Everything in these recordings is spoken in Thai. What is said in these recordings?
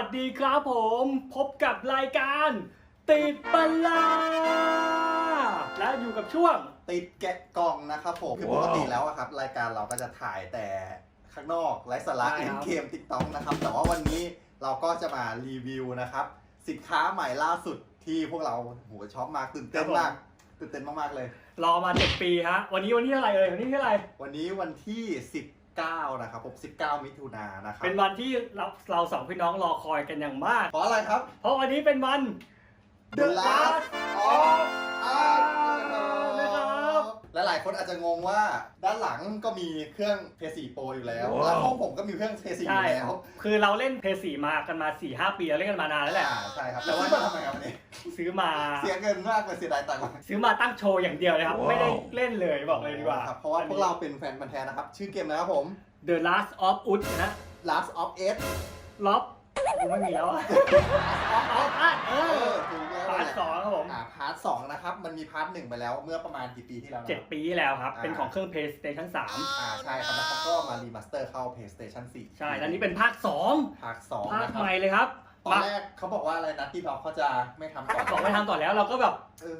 วัสดีครับผม พบกับรายการ ติดบัลลา และอยู่กับช่วง ติดแกะกล่องนะครับผม คือปว้าวกติแล้วอะครับ รายการเราก็จะถ่ายแต่ข้างนอกไร้สาระใช่เล่คนรับ เกมติ๊กต็อกนะครับ แต่ว่าวันนี้เราก็จะมารีวิวนะครับ สินค้าใหม่ล่าสุดที่พวกเราโหชอบมากตื่นเต้นมากตื่นเต้นมากๆเลย รอมาเจ็ดปีฮะวันนี้วันที่เท่าไหร่เอ่ยวันนี้ที่เท่าไหร่วันนี้วันที่ 19 นะครับผม 19 มิถุนายนนะครับ เป็นวันที่เราเราสองพี่น้องรอคอยกันอย่างมาก เพราะอะไรครับ เพราะวันนี้เป็นวัน The Last of Us นะครับ และหลายคนอาจจะงงว่าด้านหลังก็มีเครื่อง PS4 Pro อยู่แล้วว้าวแล้วห้องผมก็มีเครื่อง PS4 อใช่ยู่แล้วคือเราเล่นเพย์สี่มากันมา4ี่ห้าปีเราเล่นกันมานานแล้วแหละ อ่าใช่ครับแต่แต่ว่าว่ามาทำไมครับวันนี้ ซื้อมา เสียเงินมากเลยเสียดายตังค์มากซื้อมาตั้งโชว์อย่างเดียวเลยครับ ว้าว ไม่ได้เล่นเลยบอกเลยดีกว่าครับเพราะว่าพวกเราเป็นแฟนพันธุ์แท้นะครับ ชื่อเกมนะครับผม The Last of Us นะ Last of Us ล็อบกูไม่มีแล้วอะ ออฟอัดเอเอออถูกแล้วพาร์ ทสองครับผม อ่าพาร์ทสองนะครับ มันมีพาร์ทหนึ่งไปแล้วเมื่อประมาณกี่ปีที่แล้วนะ เจ็ดปีที่แล้วครับอ่าเป็นของเครื่อง PlayStation 3 อ่าใช่ครับแล้วเขาก็มารีมาสเตอร์เข้า PlayStation 4ใช่แล้วนี้เป็นภาค 2 ภาคสองภาคนะครัใหบม่เลยครับตอนแรกเขาบอกว่าอะไรนะที่เราเขาจะไม่ทำต่อบอกไม่ทำต่อแล้วเราก็แบบเออ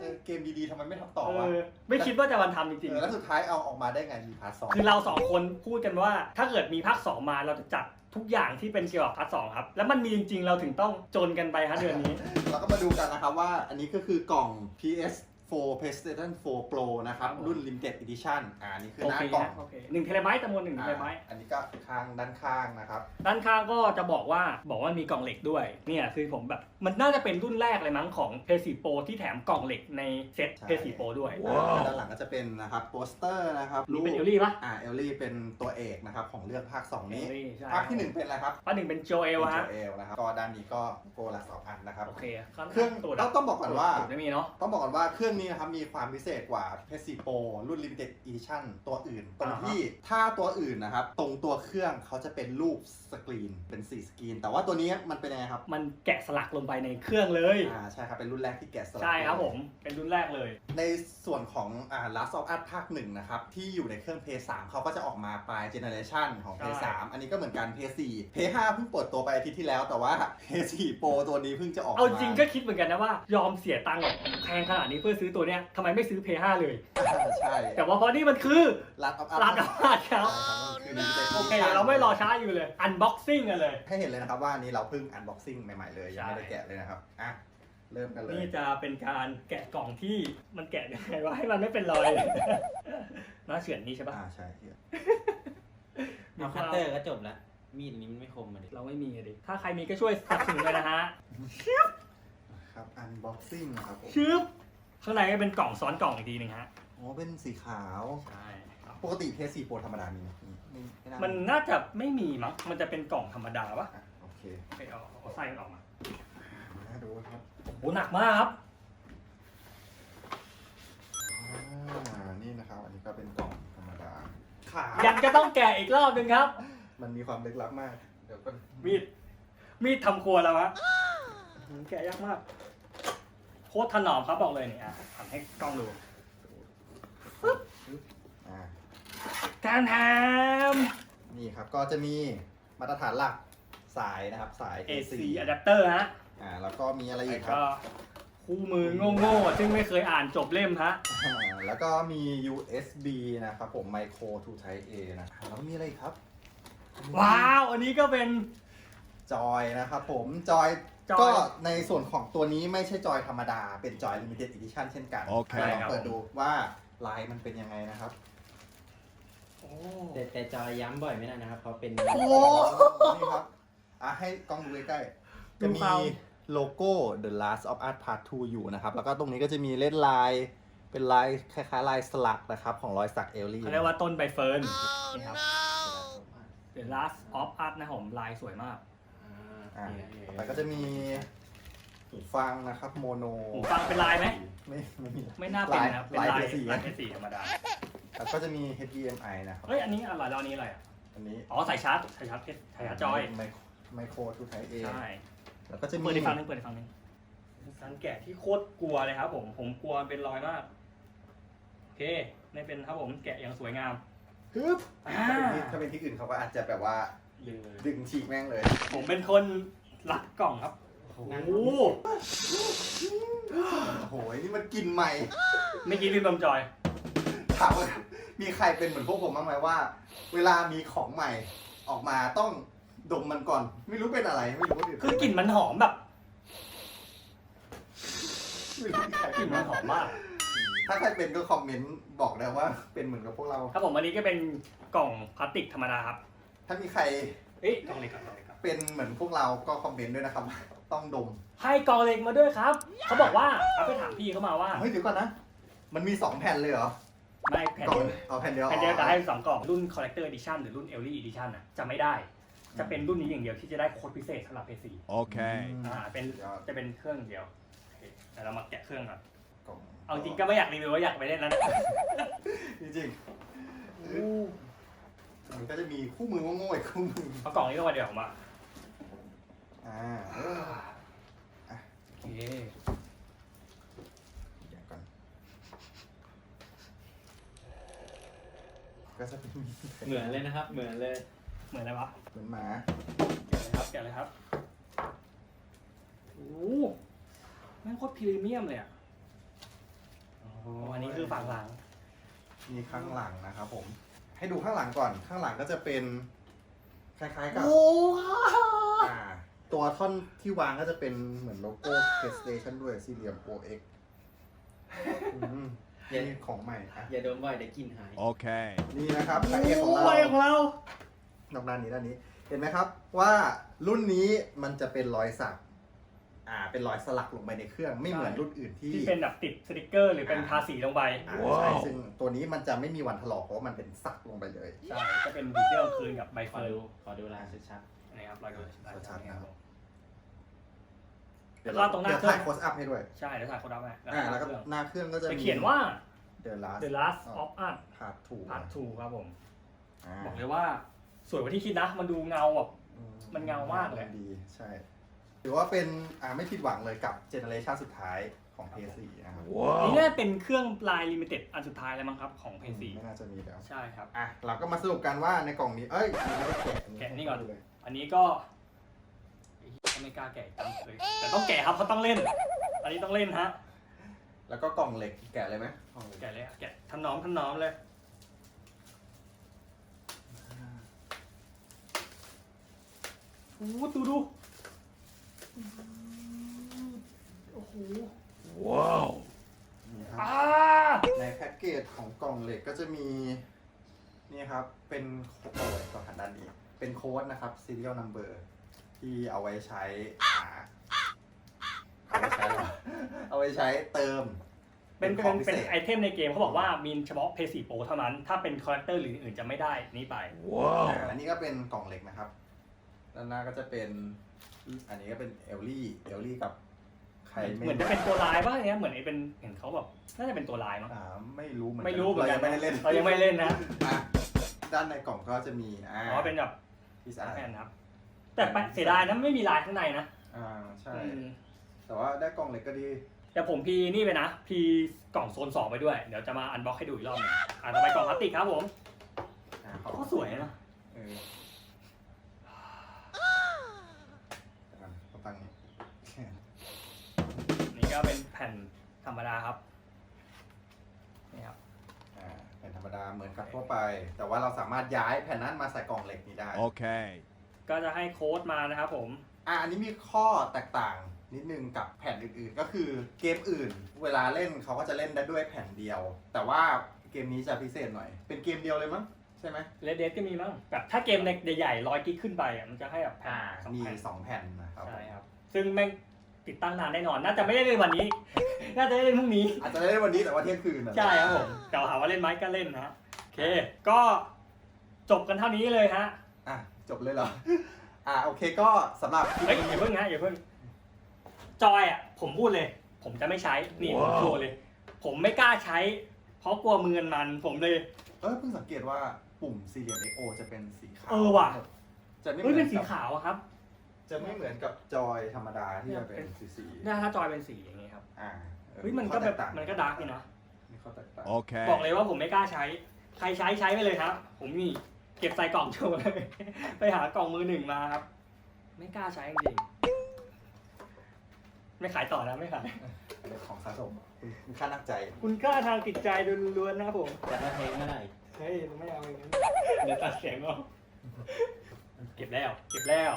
เออเกมดีๆทำไมไม่ทำต่อเอวะอไม่คิดว่าจะวันทำจริงเออแล้วสุดท้ายเอาออกมาได้ไงมีพาร์ทสองๆคือเราสองคนพูดกันว่า ถ้าเกิดมีภาค2มาเราจะจัด ทุกอย่างที่เป็นเกี่ยวกับภาคสองครับ แล้วมันมีจริงๆ เราถึงต้องจนกันไปฮะเดือนนี้ เราก็มาดูกันนะครับว่าอันนี้ก็คือกล่อง PS4 PlayStation 4 Pro นะครับครับผมรุ่น Limited Edition อ่านี่คือโอหน้าเคกล่องนะโอเคหนึ่งเทเลไบต์จำนวนหนึ่งเทเลไบต์อ่าอันนี้ก็ข้างด้านข้างนะครับ ด้านข้างก็จะบอกว่าบอกว่ามีกล่องเหล็กด้วย เนี่ยคือผมแบบมันน่าจะเป็นรุ่นแรกเลยมั้งของ PS4 Pro ที่แถมกล่องเหล็กในเซ็ตใช่ PS4 Pro ด้วยอ่าด้านหลังก็จะเป็นนะครับโปสเตอร์นะครับนี่เป็นเอลลี่ปะอ่าเอลลี่เป็นตัวเอกนะครับของเรื่องภาค 2 นี้ เอลลี่ใช่ ภาคที่1 เป็นอะไรครับภาคหนึ่งเป็นโจเอลเป็นฮะโจเอลนะครับก็ด้านนี้ก็โกลักสองอันนะครับโอเคเครื่องตัวต้องต้องบอกก่อนว่าไม่มีเนาะ ต้องบอกก่อนว่าเครื่องนี้นะครับมีความพิเศษกว่า PS4 Pro รุ่น Limited Edition ตัวอื่น ตรงอ่าฮะ ที่ถ้าตัวอื่นนะครับตรงตัวเครื่องเขาจะเป็นรูปสกรีนเป็น4สกรีนแต่ว่าตัวนี้มันเป็นยังไงครับ มันแกะสลักลงไปในเครื่องเลย อ่าใช่ครับเป็นรุ่นแรกที่แกะสลักใช่ครับผมเป็นรุ่นแรกเลย ในส่วนของอ่า Last of Us ภาคหนึ่งนะครับ ที่อยู่ในเครื่อง PS3 เขาก็จะออกมาปลายเจเนอเรชันของ ใช่ PS3 อันนี้ก็เหมือนกัน PS4 PS5 เพิ่งเปิดตัวไปอาทิตย์ที่แล้วแต่ว่า PS4 Pro ตัวนี้เพิ่งจะออกมาเอาจริงก็คิดเหมือนกันนะว่า ยอมเสียตังค์ แบบแพงขนาดนี้เพื่อซื้อตัวเนี้ยทำไมไม่ซื้อ P5 เลย ใช่แต่ว่าเพราะนี่มันคือ Last of Us ร้านอาหารครับใช่ครับมันคือ Limited โอเค Edition เราไม่รอช้าอยู่เลยอันบ็อกซิ่งกันเลย ให้เห็นเลยนะครับว่าอันนี้เราเพิ่งอันบ็อกซิ่งใหม่ๆเลยยังไม่ได้ใช่แกะเลยนะครับอะเริ่มกันเลย นี่จะเป็นการแกะกล่องที่มันแกะยังไงวะให้มันไม่เป็นรอยน่าเฉือนนี่ใช่ปะอ่าใช่เฮียเอาคัตเตอร์ก็จบละมีดนี้มันไม่คมมาดิเราไม่มีอะดิถ้าใครมีก็ช่วยสนับสนุนเลยนะฮะ ครับอันบ็อกซิ่งนะครับผมชึบข้างในก็เป็นกล่องซ้อนกล่องอีกทีหนึ่งฮะอ๋อเป็นสีขาว ใช่ครับปกติ PS4 Pro ธรรมดามีไหมไม่ไม่น่ามันน่าจะไม่มีมั้งมันจะเป็นกล่องธรรมดาปะอะโอเคไปเอาเอาไส้มันออกมาน่าดูครับโอ้หนักมากครับ อ่านี่นะครับ อันนี้ก็เป็นกล่องธรรมดา ขายังจะต้องแกะอีกรอบหนึ่งครับ มันมีความลึกลับมาก เดี๋ยวก็มีดมีดทำครัวแล้วฮะหืมแกะยากมากโค ตรถนอมครับบอกเลยเนี่ยอะทำให้กล้องดูอ่าแทมแทมนี่ครับก็จะมีมาตรฐานหลักสายนะครับสาย AC adapter ฮะอ่าแล้วก็มีอะไรแล้อีวกครัก็บคู่มือโง่ๆซึ่งไม่เคยอ่านจบเล่มฮะ อ่าแล้วก็มี USB นะครับผม Micro to Type A นะแล้วมีอะไรอีกครับ ว้าว อันนี้ก็เป็น จอยนะครับผมจอยจอย ก็ในส่วนของตัวนี้ไม่ใช่จอยธรรมดา เป็นจอย Limited Edition เช่นกันโอเค ลองเปิดดูว่าลายมันเป็นยังไงนะครับ โอ้แต่แต่จอยย้ำบ่อยไม่ได้นะครับเพราะเป็น โอ้นี่ครับ อะให้กล้องดูใกล้ๆจะมีโลโก้ The Last of Us Part 2 อยู่นะครับ แล้วก็ตรงนี้ก็จะมีเล่นลาย เป็นลายคล้ายๆลายสลักนะครับ ของรอยสักเอลลี่เขาเรียกว่าต้นใบเฟิร์นนี่ครับ The Last of Us นะผมลายสวยมาก อ่าแล้วก็จะมีหูฟังนะครับ โมโน หูฟังเป็นลายไหม ไม่ไม่มีไม่น่าเป็นนะครับเป็นลายลายสีลายเป็นสีธรรมดา แล้วก็จะมี HDMI นะครับเฮ้ยอันนี้อะไรแล้วอันนี้อะไรอะอันนี้อ๋อใส่ชาร์จใส่ชาร์จเพชรใส่ชาร์จจอยไมโครทูไทเอใช่แล้วก็จะมีเปิดอีกฝั่งหนึงเปิดอีกฝั่งหนึงสันแกะที่โคตรกลัวเลยครับผมผมกลัวเป็นรอยมากโอเคไม่เป็นครับผมแกะอย่างสวยงามฮึบอ่าถ้าเป็นที่ถ้าเป็นที่อื่นเขาก็อาจจะแบบว่า ดึงเลยดึงฉีกแม่งเลยผมเป็นคนรักกล่องครับโอ้โหโอ้โหนี่มันกินใหม่ไม่อกี้ลืมดมจอย ถามว่ามีใครเป็นเหมือนพวกผมบ้างไหมว่า เวลามีของใหม่ออกมาต้องดมมันก่อน ไม่รู้เป็นอะไรไม่รู้ว่าคือกลิ่นมันหอมแบบไม่รู้ใครกเป็ลิ่นนมันหอมมาก ถ้าใครเป็นก็คอมเมนต์บอกนะว่าเป็นเหมือนกับพวกเรา ครับผมอันนี้ก็เป็นกล่องพลาสติกธรรมดาครับ ถ้ามีใครเอ้ยกล่องเล็กครับกล่องเล็กครับเป็นเหมือนพวกเราก็คอมเมนต์ด้วยนะครับ ต้องดม ให้กล่องเล็กมาด้วยครับ เขาบอกว่าเอาไปถามพี่เขามาว่า เฮ้ยเดี๋ยวก่อนนะ มันมีสองแผ่นเลยเหรอไม่แผ่นกล่องเดียวเอาแผ่นเดียวแผ่นเดียวแต่ให้สองกล่องรุ่น collector edition หรือรุ่น early edition อะจะไม่ได้ จะเป็นรุ่นนี้อย่างเดียวที่จะได้โค้ดพิเศษสำหรับ PS4 Okay. อ่าเป็นสุดยอดจะเป็นเครื่องเดียวโอเคแต่เรามาแกะเครื่องก่อนกล่องเอาจริงก็ไม่อยากรีวิวว่าอยากไปเล่นแล้วนะจริงๆ มันก็จะมีคู่มือโง่ๆอีกคู่มือเอากล่องนี้เข้ามาเดี๋ยวผมมาอ่าเออโอเคเดี๋ยวก่อนก็จะเป็นเหมือนเลยนะครับ เหมือนเลย เหมือนอะไรวะเหมือนหมาแกะเลยครับแกะเลยครับโอ้โหแม่งโคตรพรีเมียมเลยอะอันนี้คือฝั่งหลัง มีข้างหลังนะครับผม ให้ดูข้างหลังก่อน ข้างหลังก็จะเป็น คล้ายๆกับโอ้อ่าตัวท่อนที่วางก็จะเป็นเหมือนโลโก้ PlayStation ด้วยสี่เหลี่ยม OX อืมนี่ของใหม่อะอย่าดมบ่อยเดี๋ยวกลินหาย Okay. นี่นะครับพระเอกของเราโของเรานอกด้านนี้ด้านนี้ เห็นไหมครับว่ารุ่นนี้มันจะเป็นรอยสัก อ่าเป็นรอยสลักลงไปในเครื่องไม่เหมือนรุ่นอื่นที่ที่เป็นแบบติดสติกเกอร์ หรือเป็นทาสีลงไปอ่าว้าวใช่ซึ่งตัวนี้มันจะไม่มีวันถลอกเพราะว่ามันเป็นสักลงไปเลย ใช่จะเป็นดีเทลคืนกับใบขอเฟิร์ดูนขอดูลายชัดนะครับเราดูชัดๆนะครับ แล้วก็ตรงหน้าเดี๋ยวเครื่ถ่าอยงโคสอัพให้ด้วยใช่เดี๋ยวถ่ายโค้ดเอาไว้อ่าแล้วก็หน้าเครื่องก็จะจะมีเขียนว่า The Last The Last of Us พาร์ททู Part 2ครับผมอ่าบอกเลยว่าสวยกว่าที่คิดนะ มันดูเงาแบบ มันเงามากเลย ดีใช่ ถือว่าเป็นอ่าไม่ผิดหวังเลยกับเจเนอเรชันสุดท้ายของ PS4 นะครับนี่ Wow. น่าเป็นเครื่องลายลิมิเต็ดอันสุดท้ายแล้วมั้งครับของ p 4ไม่น่าจะมีแล้ว ใช่ครับ อะ เราก็มาสรุปกันว่าในกล่องนี้ เอ้ยไม่ได้แกะแกะนี่ก่อนอันนี้ก็ไอ้เหี้ยไม่กล้าแกะจังเลยแต่ต้องแกะครับเพราะต้องเล่น อันนี้ต้องเล่นฮะ แล้วก็กล่องเหล็กแกะเลยไหมกล่องเหล็กแกะเลยอะแกะทำน้อมทำน้อมเลย โอ้โหดูดูโอ้โห Wow. นี่ครับ อ่า ในแพ็กเกจของก ล่องเหล็กก็จะมีนี่ครับเป็นโค้ดเอาไว้ต่อหันด้านนี้เป็นโค้ดนะครับ serial number ที่เอาไว้ใช้อ่าเอาไว้ใช้อะไรวะเอาไว้ใช้เติม เป็นขเป็องนพิเป็นเศษไอเทมในเกมเขาบอกว่ามีเฉพาะ p 4 Pro เท่านั้น ถ้าเป็นคอ r ร e เตอร์หรืออื่นจะไม่ได้นี้ไป Wow. อันนี้ก็เป็นกล่องเหล็กนะครับด้านหน้าก็จะเป็น อันนี้ก็เป็นเอลลี่เอลลี่กับ ใครเหมือนจะเป็นตัวลายป่ะเนี้ยเหมือนไอเป็นเห็นเขาแบบน่าจะเป็นตัวลายมั้งอ่าไม่รู้เหมือนกันไม่รู้เหมือนเรากัยังไม่ได้เล่นเรายังไม่เล่นนะอะด้านในกล่องก็จะมีอ่าอ๋อเป็นแบบพิซซ่าแผ่นนะครับแต่ไปเสียดายนะไม่มีลายข้างในนะอ่าใช่ อืมแต่ว่าได้กล่องเหล็กก็ดีแต่ผมพีนี่ไปนะพีกล่องโซนสองไปด้วยเดี๋ยวจะมาอันบ็อกให้ดูอีกรอบหนึงอ่าต่อไปกล่องพลาสติกครับผมอ่าก็สวยนะเออเดี๋ยวก่อนเขาตั้งนี้ นี่ ก็เป็นแผ่นธรรมดาครับนี่ครับอ่าเป็นธรรมดาเหมือนกับทั่วไป แต่ว่าเราสามารถย้ายแผ่นนั้นมาใส่กล่องเหล็กนี้ได้ Okay. ก็จะให้โค้ดมานะครับผม อะอันนี้มีข้อแตกต่างนิดนึงกับแผ่นอื่นๆ ก็คือเกมอื่น เวลาเล่นเขาก็จะเล่นได้ด้วยแผ่นเดียว แต่ว่าเกมนี้จะพิเศษหน่อย เป็นเกมเดียวเลยมั้งใช่ไหมเลดเดก็มีมั้งแบบถ้าเกมในใหญ่ๆร้อยกิกขึ้นไปอะมันจะให้แบบแผ่นสองมีแผ่นสองแผ่นนะครับใช่ครับ ซึ่งแม่ง ติดตั้งนานแน่นอน น่าจะไม่ได้เล่นวันนี้ น่าจะได้เล่นพรุ่งนี้ อาจจะได้เล่นวันนี้แต่ว่าเที่ยงคืนนะใช่ครับผมแต่ถามว่าเล่นไหมก็เล่นนะฮะโอเค ก็จบกันเท่านี้เลยฮะอะจบเลยเหรอ อะโอเคก็สำหรับคลิปเฮ้ยอนี้ย่าเพิ่งนะอย่าเพิ่งจอยอะผมพูดเลย ผมจะไม่ใช้นี่ผมว้าว โชว์เลย ผมไม่กล้าใช้ เพราะกลัวมือมัน ผมเลย เออเพิ่งสังเกตว่าปุ่มสี่เหลี่ยม XO จะเป็นสีขาวเออว่ะ จะไม่เหเฮ้ยมืเป็อนนสีกับขาวอะครับ จะไม่เหมือนกับจอยธรรมดาที่จะเป็นสีสีหน้าถ้าจอยเป็นสีอย่างงี้ครับอ่าออเฮ้ยมันก็แบบข้อตต่งมันก็ดาร์กนี่นะมีข้อแตกต่าง Okay. บอกเลยว่าผมไม่กล้าใช้ ใครใช้ใช้ไปเลยครับ ผมนี่เก็บใส่กล่องโชว์เลย ไปหากล่องมือหนึ่งมาครับ ไม่กล้าใช้จริงๆไม่ขายต่อนะไม่ขาย เป็นของสะสมคุณคุณค่านักใจคุณกล้าทางจิตใจล้วนๆนะครับผมแต่ถ้าเทงเมื่อไหร่เฮ้ยไม่เอาอย่างนั้นเดี๋ยวตัดเสียงออกเก็บแล้ว เก็บแล้ว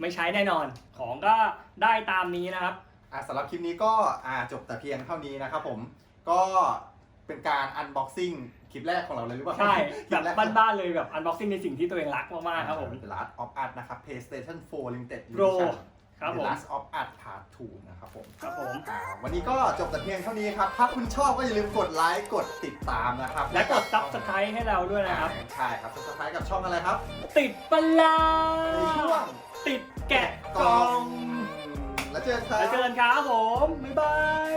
ไม่ใช้แน่นอน ของก็ได้ตามนี้นะครับ อะสำหรับคลิปนี้ก็อ่าจบแต่เพียงเท่านี้นะครับผมก็เป็นการอันบ็อกซิ่งคลิปแรกของเราเลยหรือเปล่าใช่ คแบลิบแรกบ้านๆเลยแบบอันบ็อกซิ่งในสิ่งที่ตัวเองรักมากๆครับผม The Last of Us นะครับ PlayStation 4 Limited Pro Edition ครับผ The ม Last of Us Part 2นะครับผม ครับผม อ่าวันนี้ก็จบแต่เพียงเท่านี้ครับ ถ้าคุณชอบก็อย่าลืมกดไลค์ กดติดตามนะครับและกดซับสไครต์ให้เราด้วยนะครับใช่ครับ subscribe กับช่องอะไรครับติดปลลาในช่วงติดแกะกล่องแล้วเจอกันครับ แล้วเจอกันครับผม บ๊ายบาย